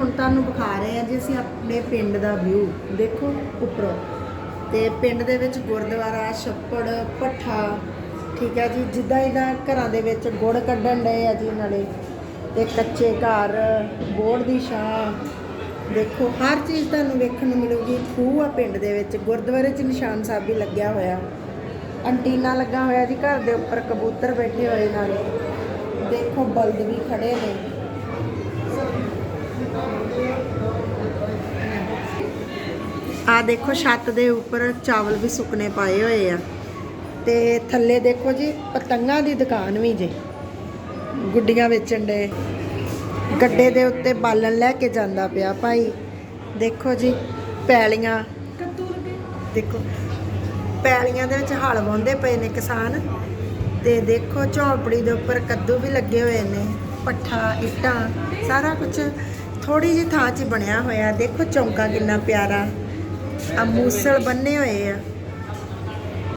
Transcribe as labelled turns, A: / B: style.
A: ਹੁਣ ਤੁਹਾਨੂੰ ਵਿਖਾ ਰਹੇ ਆ ਜੀ ਅਸੀਂ ਆਪਣੇ ਪਿੰਡ ਦਾ ਵਿਊ ਦੇਖੋ ਉੱਪਰੋਂ। ਤੇ ਪਿੰਡ ਦੇ ਵਿੱਚ ਗੁਰਦੁਆਰਾ, ਛੱਪੜ, ਭੱਠਾ, ਠੀਕ ਹੈ ਜੀ, ਜਿੱਦਾਂ ਇਹਦਾ ਘਰਾਂ ਦੇ ਵਿੱਚ ਗੁੜ ਕੱਢਣ ਡਏ ਆ ਜੀ ਨਾਲੇ। ਤੇ ਕੱਚੇ ਘਰ ਬੋੜ ਦੀ ਛਾਂ। ਦੇਖੋ, ਹਰ ਚੀਜ਼ ਤੁਹਾਨੂੰ ਵੇਖਣ ਨੂੰ ਮਿਲੂਗੀ। ਖੂਹ ਆ ਪਿੰਡ ਦੇ ਵਿੱਚ। ਗੁਰਦੁਆਰੇ 'ਚ ਨਿਸ਼ਾਨ ਸਾਹਿਬ ਵੀ ਲੱਗਿਆ ਹੋਇਆ। ਅੰਟੀਨਾ ਲੱਗਾ ਹੋਇਆ ਜੀ ਘਰ ਦੇ ਉੱਪਰ, ਕਬੂਤਰ ਬੈਠੇ ਹੋਏ ਨਾਲੇ। ਦੇਖੋ, ਬਲਦ ਵੀ ਖੜੇ ਨੇ। ਆ ਦੇਖੋ ਛੱਤ ਦੇ ਉੱਪਰ ਚਾਵਲ ਵੀ ਸੁੱਕਣੇ ਪਾਏ ਹੋਏ ਆ। ਤੇ ਥੱਲੇ ਦੇਖੋ ਜੀ, ਪਤੰਗਾਂ ਦੀ ਦੁਕਾਨ ਵੀ ਜੇ। ਗੁੱਡੀਆਂ ਵੇਚਣ ਦੇ। ਗੱਡੇ ਦੇ ਉੱਤੇ ਬਾਲਣ ਲੈ ਕੇ ਜਾਂਦਾ ਪਿਆ ਭਾਈ। ਦੇਖੋ ਜੀ, ਪੈਲੀਆਂ। ਦੇਖੋ, ਪੈਲੀਆਂ ਦੇ ਵਿੱਚ ਹਲ ਵਾਉਂਦੇ ਪਏ ਨੇ ਕਿਸਾਨ। ਤੇ ਦੇਖੋ ਝੌਂਪੜੀ ਦੇ ਉੱਪਰ ਕੱਦੂ ਵੀ ਲੱਗੇ ਹੋਏ ਨੇ, ਪੱਠਾ, ਇੱਟਾਂ, ਸਾਰਾ ਕੁਝ ਥੋੜੀ ਜਿਹੀ ਥਾਂ 'ਚ ਬਣਿਆ ਹੋਇਆ। ਦੇਖੋ ਚੌਂਕਾ ਕਿੰਨਾ ਪਿਆਰਾ। ਆ ਮੂਸਲ ਬੰਨੇ ਹੋਏ ਆ।